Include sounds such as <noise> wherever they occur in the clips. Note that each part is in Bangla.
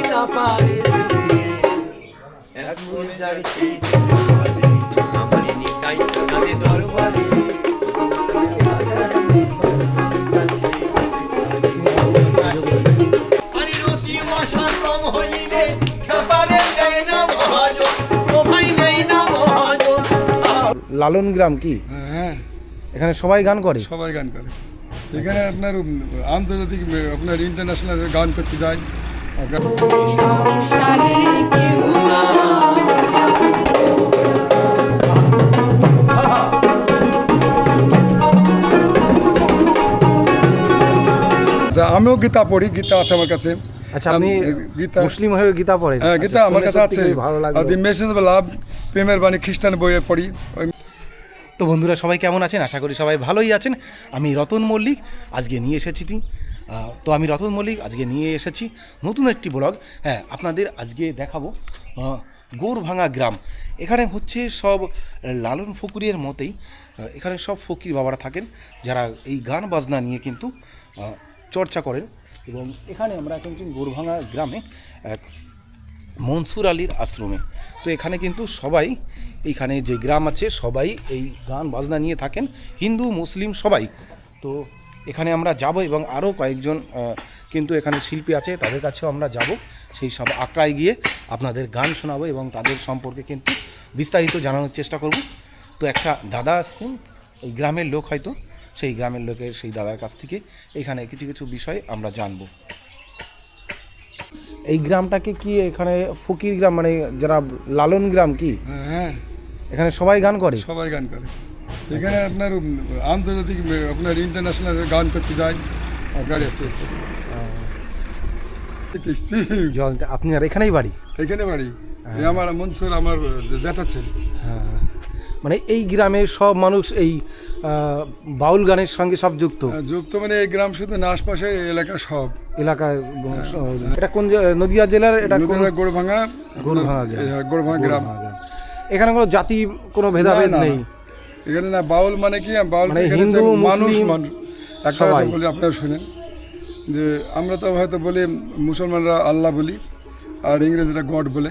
গীতা পারে এখন যাই সেই আমার নিতাই কাঁদে দরবারে। আরে রতি মশার কম হইলে খেপারে দেয় না মহাজন ও ভাই নেই না মহাজন। লালন গ্রাম কি? হ্যাঁ। এখানে সবাই গান করে? সবাই গান করে। এখানে আপনার আন্তর্জাতিক আপনার ইন্টারন্যাশনাল গান করতে যায়। আমিও গীতা পড়ি গীতা আছে আমার কাছে। আচ্ছা আপনি গীতা মুসলিম হয়ে গীতা পড়েন? হ্যাঁ আচ্ছা, গীতা আমার কাছে আছে। ভালো লাগল। দি মেসেজ অফ লাভ প্রেমের বাণী খ্রিস্টান বইয়ে পড়ি। ওই তো বন্ধুরা সবাই কেমন আছেন? আশা করি সবাই ভালোই আছেন। আমি রতন মল্লিক আজকে নিয়ে এসেছি তি- আমি রতন মল্লিক আজকে নিয়ে এসেছি নতুন একটি ব্লগ। হ্যাঁ আপনাদের আজকে দেখাবো গৌরভাঙা গ্রাম। এখানে হচ্ছে সব লালন ফকুরের মতেই এখানে সব ফকির বাবারা থাকেন, যারা এই গান বাজনা নিয়ে কিন্তু চর্চা করেন। এবং এখানে আমরা কিন্তু গৌরভাঙা গ্রামে এক মনসুর আলীর আশ্রমে। তো এখানে কিন্তু সবাই এইখানে যে গ্রাম আছে, সবাই এই গান বাজনা নিয়ে থাকেন, হিন্দু, মুসলিম সবাই। তো এখানে আমরা যাব এবং আরও কয়েকজন কিন্তু এখানে শিল্পী আছে তাদের কাছেও আমরা যাব। সেই সব আঁকড়ায় গিয়ে আপনাদের গান শোনাবো এবং তাদের সম্পর্কে কিন্তু বিস্তারিত জানানোর চেষ্টা করব। তো একটা দাদা আসছেন এই গ্রামের লোক হয়তো সেই গ্রামের লোকের সেই দাদার কাছ থেকে এখানে কিছু কিছু বিষয় আমরা জানব। এই গ্রামটাকে কি এখানে ফকির গ্রাম মানে যারা লালন গ্রাম কি? হ্যাঁ। এখানে সবাই গান করে? সবাই গান করে। এখানে আপনার আন্তর্জাতিক আপনার ইন্টারন্যাশনাল গান করতে যায়। গাড়ি আছে জল আপনি আর এখানেই বাড়ি? এখানে বাড়ি। এই আমার মনসুর আমার জ্যাঠা ছেলে। হ্যাঁ। মানে এই গ্রামের সব মানুষ এই বাউল গানের সঙ্গে সব যুক্ত? যুক্ত মানে এই গ্রাম শুধু না আশপাশে এলাকা সব। এলাকায় এটা কোন নদিয়া জেলার এটা গোড়ভাঙা গোড়ভাঙা গ্রাম। হ্যাঁ, গোড়ভাঙা গ্রাম। এখানে কোনো জাতি কোনো ভেদাভেদ নেই। এখানে না বাউল মানে কি? বাউল মানে মানুষ মানুষ। একটা। কথা বলি আপনারা শুনেন। যে আমরা তো হয়তো বলি মুসলমানরা আল্লাহ বলি আর ইংরেজরা গড বলে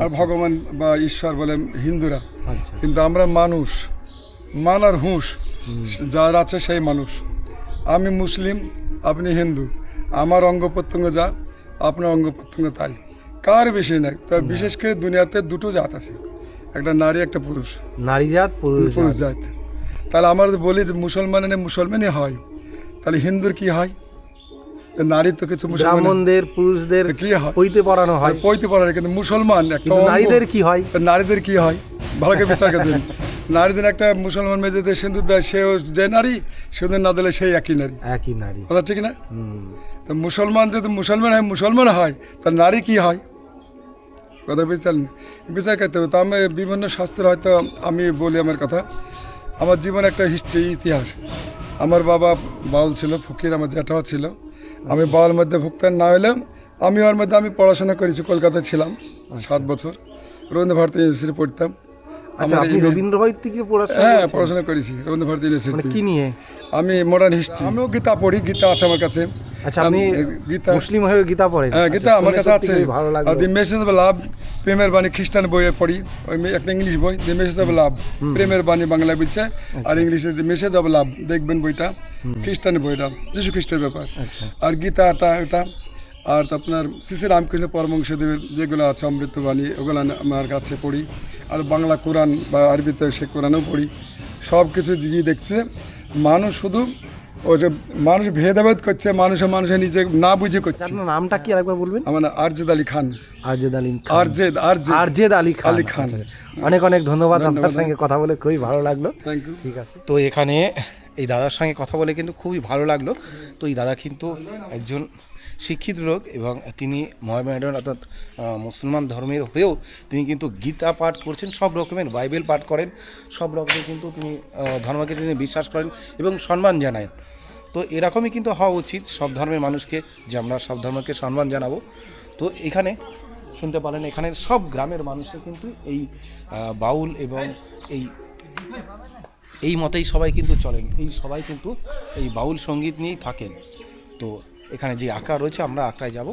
আর ভগবান বা ঈশ্বর বলে হিন্দুরা। আচ্ছা। কিন্তু আমরা মানুষ মান আর হুঁশ যার আছে সেই মানুষ। আমি মুসলিম আপনি হিন্দু। আমার অঙ্গ প্রত্যঙ্গ যা আপনার অঙ্গ প্রত্যঙ্গ তাই। কার বেশি নাই? তবে বিশেষ করে দুনিয়াতে দুটো জাত আছে। একটা নারী একটা পুরুষ। নারী জাত পুরুষ পুরুষ জাত। তাহলে আমরা বলি যে মুসলমান মুসলমানই হয় তাহলে হিন্দুর কি হয়? তো নারীর তো কিছু মুসলমান ব্রাহ্মণদের পুরুষদের কি হয়? হইতে পড়ানো হয়। পইতে পারে না, কিন্তু মুসলমান একটা নারীদের কি হয়? নারীদের কি হয়? ভালো করে বিচার করে দিন। নারীদের একটা মুসলমান মেয়ে যদি সিন্দুর দেয় সেও যে নারী সিন্দুর না দিলে সেই একই নারী। একই নারী। কথা ঠিক না? তো মুসলমান যদি মুসলমান হয় মুসলমান হয় তার নারী কি হয়? কথা বুঝতে বিচার করতে হবে। তো আমি বিভিন্ন শাস্ত্র হয়তো আমি বলি আমার কথা। আমার জীবন একটা হিস্ট্রি ইতিহাস। আমার বাবা বাউল ছিল, ফকির আমার জ্যাঠাও ছিল। আমি বাউল মধ্যে ভুক্তান না হলে আমি ওর মধ্যে আমি পড়াশোনা করেছি, কলকাতায় ছিলাম সাত বছর। রবীন্দ্র ভারতী ইউনিভার্সিটি পড়তাম। আচ্ছা আপনি MA থেকে পড়াশোনা হ্যাঁ পড়াশোনা করেছি রবীন্দ্র ভারতী মানে ইউনিভার্সিটি কি নিয়ে? আমি মডার্ন হিস্ট্রি আমিও গীতা পড়ি গীতা আছে আমার কাছে। আচ্ছা আপনি গীতা মুসলিম হয়ে গীতা পড়েন? হ্যাঁ গীতা আচ্ছা, আমার কাছে আছে। দি মেসেজ অফ লাভ প্রেমের বাণী খ্রিস্টান বইয়ে পড়ি। ওই একটা ইংলিশ বই দি মেসেজ অফ লাভ প্রেমের বাণী বাংলা বলছে। আর ইংলিশে দি মেসেজ অফ লাভ দেখবেন বইটা। খ্রিস্টান বইটা যিশু খ্রিস্টের ব্যাপার। আচ্ছা। আর গীতাটা এটা আর তো আপনার শ্রী রামকৃষ্ণ পরমংশদেবের যেগুলো আছে অমৃতবাণী ওগুলো আমি আমার কাছে পড়ি। আর বাংলা কোরআন বা আরবিতে সে কোরআনও পড়ি। সব কিছু দিয়ে দেখছে। মানুষ শুধু ওই যে মানুষ ভেদাভেদ করছে মানুষে মানুষে নিজে না বুঝে করছে। আপনার নামটা কি আরেকবার বলবেন? আমার নাম আরজেদ আলী খান। আরজেদ আলী আরজেদ আরজেদ। আরজেদ আলী খান। আলী খান। আচ্ছা। অনেক অনেক ধন্যবাদ আপনার সঙ্গে কথা বলে খুবই ভালো লাগল। থ্যাংক ইউ ঠিক আছে। তো এখানে এই দাদার সঙ্গে কথা বলে কিন্তু খুবই ভালো লাগল। তো এই দাদা কিন্তু একজন শিক্ষিত লোক এবং তিনি মহামেডান অর্থাৎ মুসলমান ধর্মের হয়েও তিনি কিন্তু গীতা পাঠ করছেন, সব রকমের বাইবেল পাঠ করেন, সব রকমের কিন্তু তিনি ধর্মকে তিনি বিশ্বাস করেন এবং সম্মান জানায় তো এরকমই কিন্তু হওয়া উচিত সব ধর্মের মানুষকে যে আমরা সব ধর্মকে সম্মান জানাব। তো এখানে শুনতে পারেন, এখানের সব গ্রামের মানুষের কিন্তু এই বাউল এবং এই এই মতেই সবাই কিন্তু চলেন, এই সবাই কিন্তু এই বাউল সংগীত নিয়েই থাকেন। তো এখানে যে আঁকা রয়েছে, আমরা আঁকড়ায় যাব।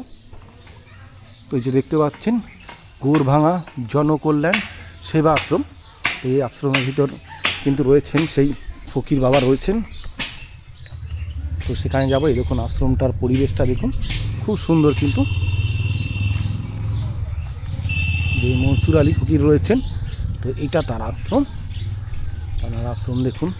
তো এই যে দেখতে পাচ্ছেন গোরভাঙা জনকল্যাণ সেবা আশ্রম। তো এই আশ্রমের ভিতর কিন্তু রয়েছেন সেই ফকির বাবা রয়েছেন। তো সেখানে যাব। এই দেখুন, আশ্রমটার পরিবেশটা দেখুন। খুব সুন্দর কিন্তু। যে মনসুর আলী ফকির রয়েছেন, তো এটা তার আশ্রম। তার আশ্রম দেখুন।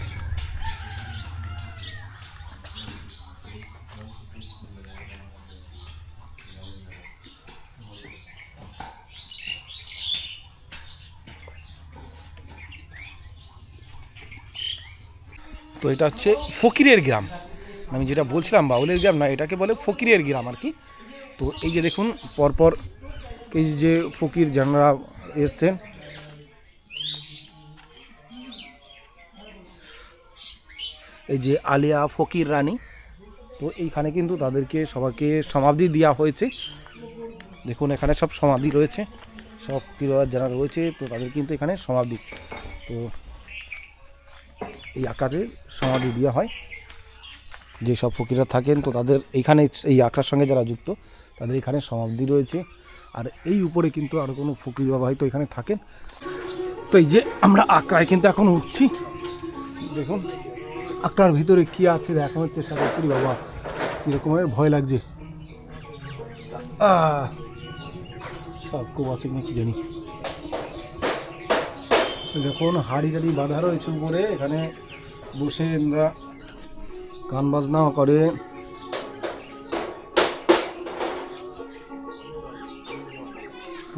এটা হচ্ছে ফকিরের গ্রাম। আমি যেটা বলছিলাম, বাউলের গ্রাম না, এটাকে বলে ফকিরের গ্রাম আর কি। তো এই যে দেখুন, পরপর এই যে ফকির যারা এসছেন। এই যে আলিয়া ফকির রানী, তো এইখানে কিন্তু তাদেরকে সবাইকে সমাধি দেওয়া হয়েছে। দেখুন, এখানে সব সমাধি রয়েছে, সব ফকির যারা রয়েছে, তো তাদের কিন্তু এখানে সমাধি। তো এই আকারে সমাধি দেওয়া হয়। যেসব ফকিরা থাকেন, তো তাদের এইখানে এই আঁকার সঙ্গে যারা যুক্ত, তাদের এখানে সমাধি রয়েছে। আর এই উপরে কিন্তু আরও কোনো ফকির বাবা হয়তো এখানে থাকেন। তো এই যে আমরা আঁকড়ায় কিন্তু এখন উঠছি। দেখুন আঁকড়ার ভিতরে কি আছে দেখা হচ্ছে সাকাচ্ছি বাবা কীরকমের ভয় লাগছে। সব খুব আছে নাকি জানি। দেখুন, হাড়ি টাড়ি বাঁধা রয়েছে উপরে, এখানে বসে আমরা গান বাজনাও করে।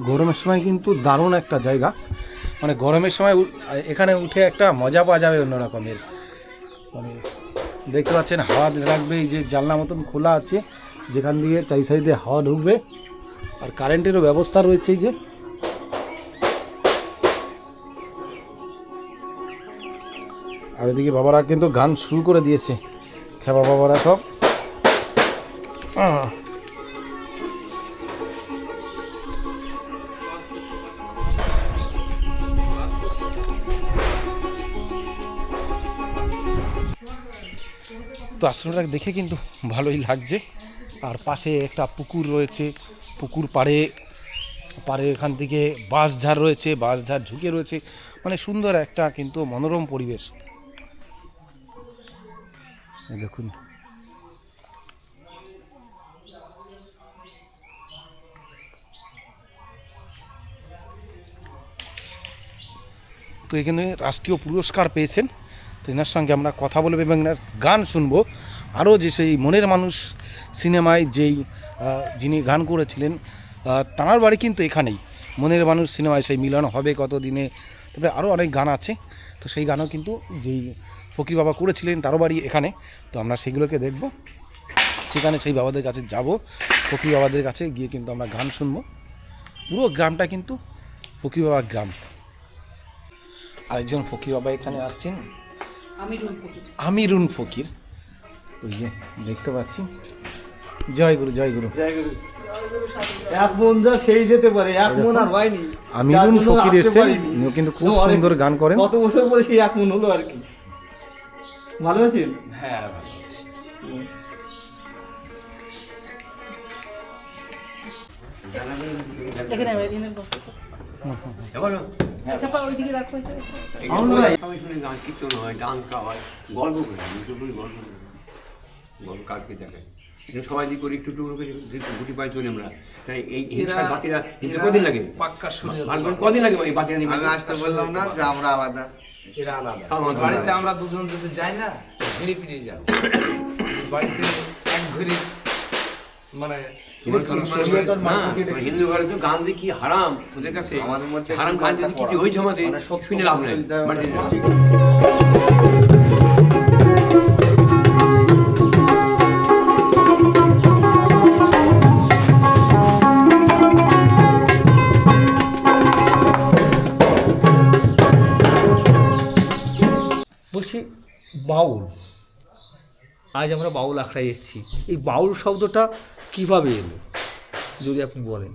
গরমের সময় কিন্তু দারুণ একটা জায়গা। মানে গরমের সময় এখানে উঠে একটা মজা পাওয়া যাবে অন্য রকমের মানে দেখতে পাচ্ছেন, হাওয়া লাগবে, এই যে জানলা মতন খোলা আছে, যেখান দিয়ে চারি সাইডে হাওয়া ঢুকবে। আর কারেন্টেরও ব্যবস্থা রয়েছে এই যে। আর এদিকে বাবারা কিন্তু গান শুরু করে দিয়েছে। খেবা বাবারা সব। তো আশ্রমটা দেখে কিন্তু ভালোই লাগছে। আর পাশে একটা পুকুর রয়েছে। পুকুর পাড়ে পাড়ে এখান থেকে বাঁশঝাড় রয়েছে, বাঁশঝাড় ঝুঁকে রয়েছে। মানে সুন্দর একটা কিন্তু মনোরম পরিবেশ। দেখুন। তো এখানে রাষ্ট্রীয় পুরস্কার পেয়েছেন। তো এনার সঙ্গে আমরা কথা বলব এবং এনার গান শুনব। আরও যে সেই মনের মানুষ সিনেমায় যেই যিনি গান করেছিলেন তাঁর বাড়ি কিন্তু এখানেই। মনের মানুষ সিনেমায় সেই মিলন হবে কত দিনে তারপরে আরও অনেক গান আছে। তো সেই গানও কিন্তু যেই ফকির বাবা করেছিলেন তারও বাড়ি এখানে। তো আমরা সেগুলোকে দেখব। সেখানে সেই বাবাদের কাছে যাব। ফকির বাবাদের কাছে গিয়ে কিন্তু আমরা গান শুনব। পুরো গ্রামটা কিন্তু ফকির বাবার গ্রাম। আরেকজন ফকির বাবা এখানে আসছেন। আমিরুন ফকির। ওই যে দেখতে পাচ্ছি। জয় গুরু জয় গুরু। এক মন যা সেই যেতে পারে এক মন আর হয়নি। আমিরুন ফকির এসেছেন। কিন্তু খুব সুন্দর গান করেন। কত বছর পরে সেই এক মন হলো আর কি। ভালো আছেন হ্যাঁ ভালো আছি। হয়। হয় সবাই করি একটু টুকরো করে গুটি পায়ে চলি আমরা। তাই এই বাতিরা কদিন লাগে? কদিন লাগে এই বাতিরা আমি আসতে বললাম না যে আমরা আলাদা। এরা আলাদা। বাড়িতে আমরা দুজন যদি যাই না ঘিরে ফিরে যাব। বাড়িতে এক ঘড়ি মানে হিন্দু ঘরে তো গান কি হারাম? ওদের কাছে আমাদের হারাম কিন্তু গান একটা যদি কিছু হয়েছে আমাদের সব শুনে লাভ নেই। বলছি বাউল। আজ আমরা বাউল আখড়ায় এসেছি। এই বাউল শব্দটা কীভাবে এলো? যদি আপনি বলেন।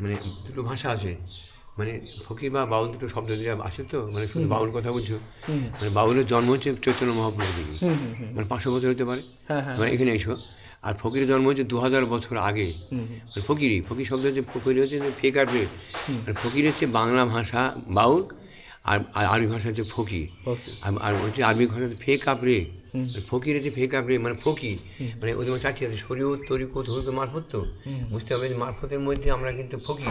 মানে দুটো ভাষা আছে। মানে ফকির বা বাউল দুটো শব্দ দিয়ে আসে তো মানে শুধু বাউল কথা বলছো মানে বাউলের জন্ম হচ্ছে চৈতন্য মহাপ্রভু থেকে মানে পাঁচশো বছর হতে পারে। হ্যাঁ, হ্যাঁ। মানে এখানে এসো। আর ফকিরের জন্ম হচ্ছে দু হাজার বছর আগে। মানে ফকিরি ফকির শব্দ হচ্ছে ফকির হচ্ছে যে ফেক আর ফেক আর ফকির হচ্ছে বাংলা ভাষা বাউল। আর আর আরবি ভাষা হচ্ছে ফকির। আর- হচ্ছে আরবি ভাষা হচ্ছে ফেক আপরে ফকির হচ্ছে ফেক আপরে মানে ফকি। মানে ওদের মধ্যে চারটি আছে শরীয়ত তরিকত হরিকত মারফত তো। বুঝতে হবে যে মারফতের মধ্যে আমরা কিন্তু ফকি।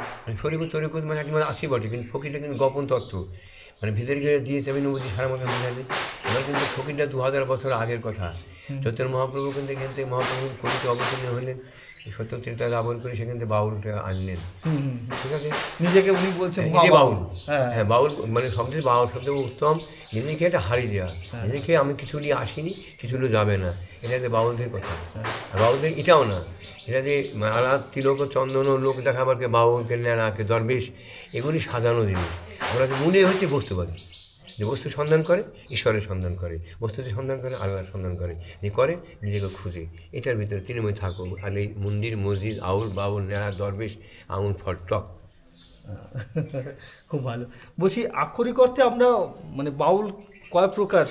মানে শরীয়ত তরিকত মানে একটি মানে আসি বটে কিন্তু ফকিরটা কিন্তু গোপন তত্ত্ব। মানে ভিতরে গিয়ে দিয়েছে আমি নবী সারা মতো বোঝালে এবার কিন্তু ফকিরটা দু হাজার বছর আগের কথা। চৈতন্য মহাপ্রভু কিন্তু এখান থেকে মহাপ্রভু ফকিরতে অবতীর্ণ হলেন। সত্য? ত্রিতা দাবন করে সেখান থেকে বাউলটা আনলেন। ঠিক আছে? নিজেকে উনি বলছেন নিজে বাউল। হ্যাঁ। হ্যাঁ বাউল মানে সবচেয়ে বাউল শব্দ উত্তম। নিজেকে একটা হারিয়ে দেওয়া নিজেকে আমি কিছু নিয়ে আসিনি কিছু নিয়ে যাবে না। এটা হচ্ছে বাউলদের কথা। আর বাউলদের এটাও না। এটা যে মালা তিলক ও চন্দন লোক দেখাবারকে বাউলকে নেড়াকে দরবেশ এগুলি সাজানো জিনিস। আমরা যে মনে হচ্ছে বস্তুবাদী যে বস্তু সন্ধান করে ঈশ্বরের সন্ধান করে। বস্তুতে সন্ধান করে আল্লাহর সন্ধান করে। যে করে নিজেকে খুঁজে। এটার ভিতরে তৃণময় থাকো আর এই মন্দির মসজিদ আউল বাউল নেড়া দরবেশ আমুল ফল টক। <laughs> খুব ভালো। বলছি আক্ষরিক অর্থে আমরা মানে বাউল কয় প্রকার?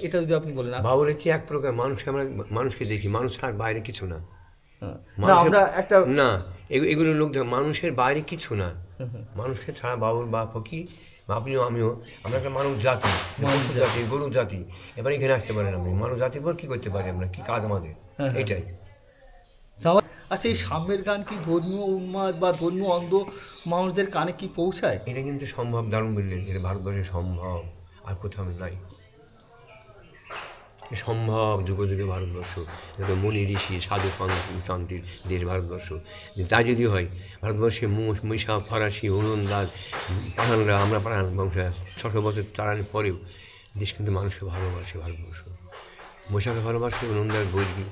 এটা যদি আপনি বলেন। বাউল হচ্ছে এক প্রকার। মানুষ আমরা মানুষকে দেখি। মানুষ আর বাইরে কিছু না। হ্যাঁ। না আমরা একটা না এগুলো লোক মানুষের বাইরে কিছু না। মানুষকে ছাড়া বাউল বা ফকির আপনিও আমিও। আমরা একটা মানুষ জাতি মানুষ জাতি। গরু জাতি। এবার এখানে আসতে পারেন আপনি। মানুষ জাতির পর কী করতে পারি আমরা? কী কাজ আমাদের? হ্যাঁ, হ্যাঁ। এটাই আচ্ছা এই সাম্যের গান কি ধর্মীয় উন্মাদ বা ধর্মীয় অন্ধ মানুষদের কানে কি পৌঁছায়? এটা কিন্তু সম্ভব দারুণ বললেন। এটা ভারতবর্ষে সম্ভব আর কোথাও নাই। সম্ভব যুগে যুগে ভারতবর্ষ। মুনি, ঋষি, সাধু শান্তি- শান্তির দেশ ভারতবর্ষ। তা যদি হয়, ভারতবর্ষে মুষ মৈশা ফরাসি, ওলন্দাজ, পাঠানরা, আমরা পাঠান বংশ ছশো বছর তাড়ানোর পরেও দেশ কিন্তু মানুষকে ভালোবাসে ভারতবর্ষ। মৈশাকে ভালোবাসে, ওলন্দাজ বৈরী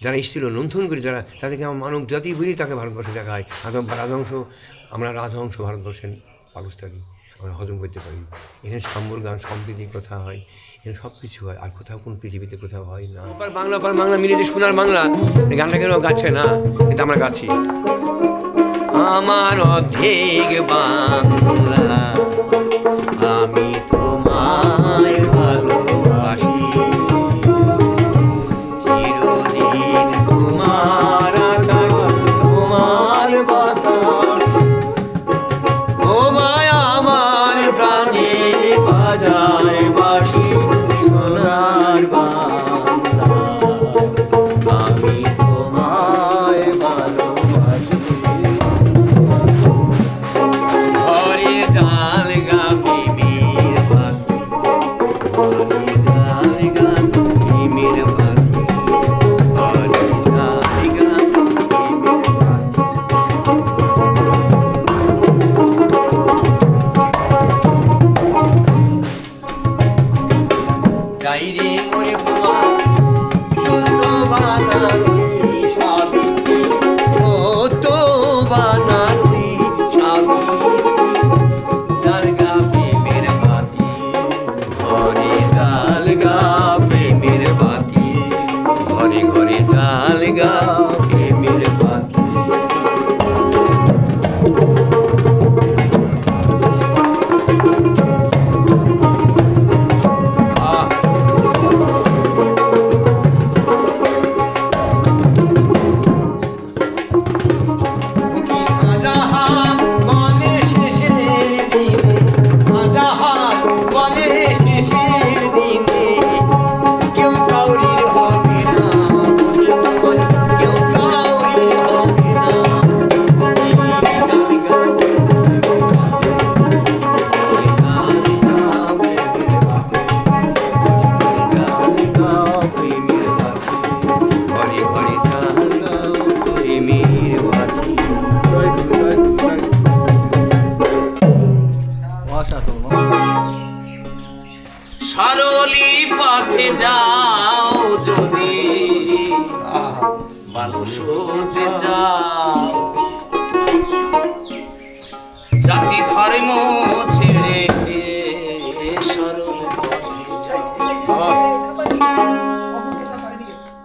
যারা এসেছিল, লুণ্ঠন করে যারা, তাদেরকে আমার মানব জাতি বলেই তাকে ভারতবর্ষে দেখা হয়। রাজহংস আমরা রাজহংস ভারতবর্ষের পাকিস্তানি আমরা হজম করতে পারি। এখানে সম্বর গান সম্প্রীতির কথা হয় এখানে সব কিছু হয় আর কোথাও কোন পৃথিবীতে কোথাও হয় না। পার বাংলা পার বাংলা মিলে যে সোনার বাংলা গানটা কেন গাচ্ছে না? এটা আমরা গাছি আমার অর্ধেক বাংলা আমি তোমায়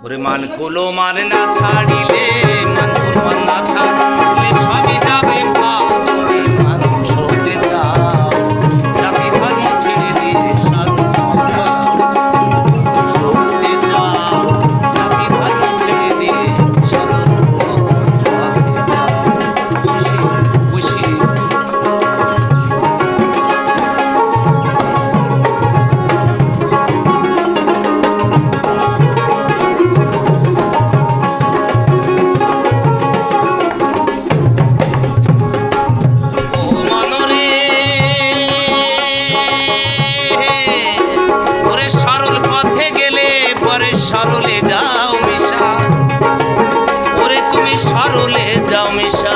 ওরে মান কুলো মান না ছাড়িলে মান কুলো না ছাড়িলে। সরলে যাও মিশা।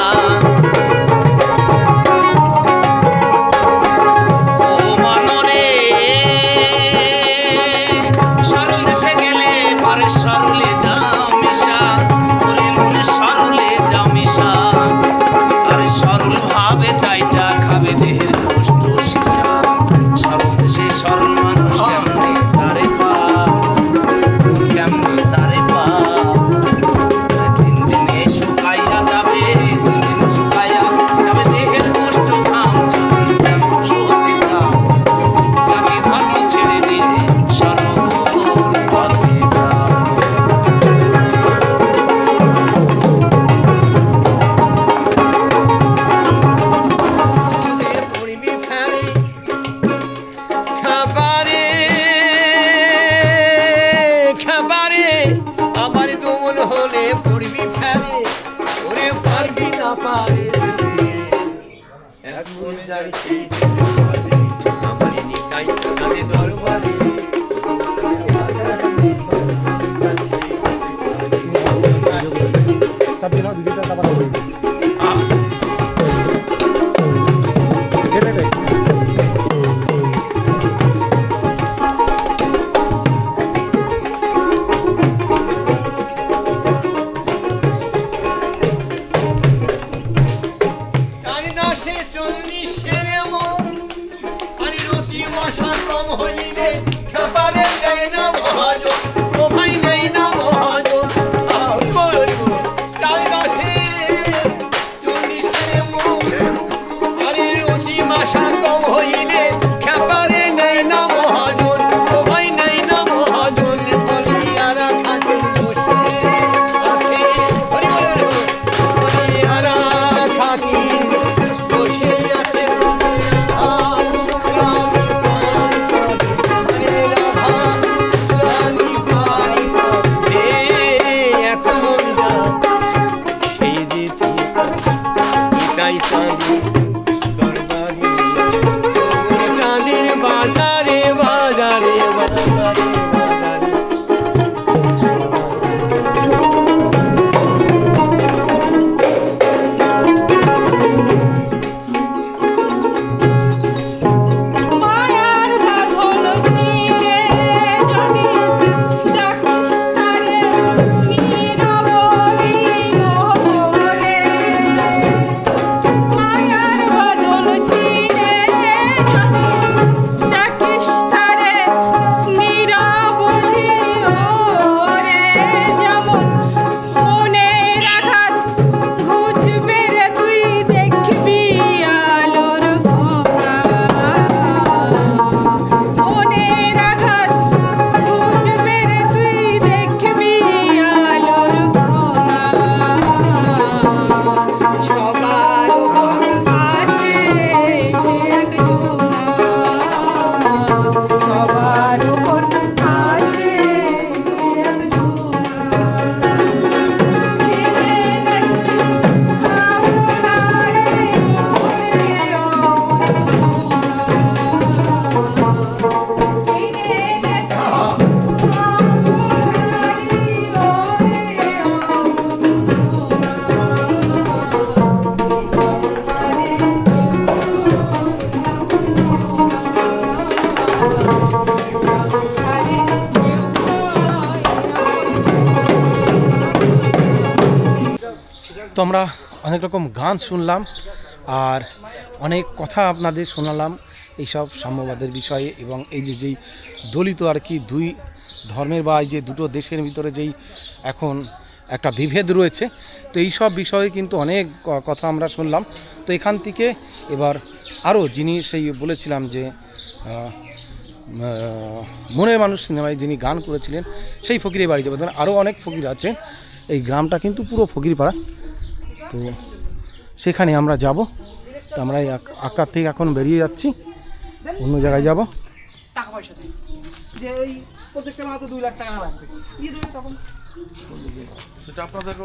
এখন যাই সেই আমার নিতাই কাজে দরবারে। তো আমরা অনেক রকম গান শুনলাম আর অনেক কথা আপনাদের শোনালাম এইসব সাম্যবাদের বিষয়ে এবং এই যে যেই দলিত আর কি দুই ধর্মের বা এই যে দুটো দেশের ভিতরে যেই এখন একটা বিভেদ রয়েছে, তো এই সব বিষয়ে কিন্তু অনেক কথা আমরা শুনলাম। তো এখান থেকে এবার আরও যিনি সেই বলেছিলাম যে মনের মানুষ সিনেমায় যিনি গান করেছিলেন, সেই ফকিরের বাড়ি যাবে। আরও অনেক ফকির আছে এই গ্রামটা কিন্তু পুরো ফকিরপাড়া। তো সেখানে আমরা যাব। তো আমরা এই থেকে এখন বেরিয়ে যাচ্ছি। অন্য জায়গায় যাব। টাকা পয়সা যে প্রত্যেকটা মাত্র দুই লাখ টাকা লাগবে। সেটা আপনাদের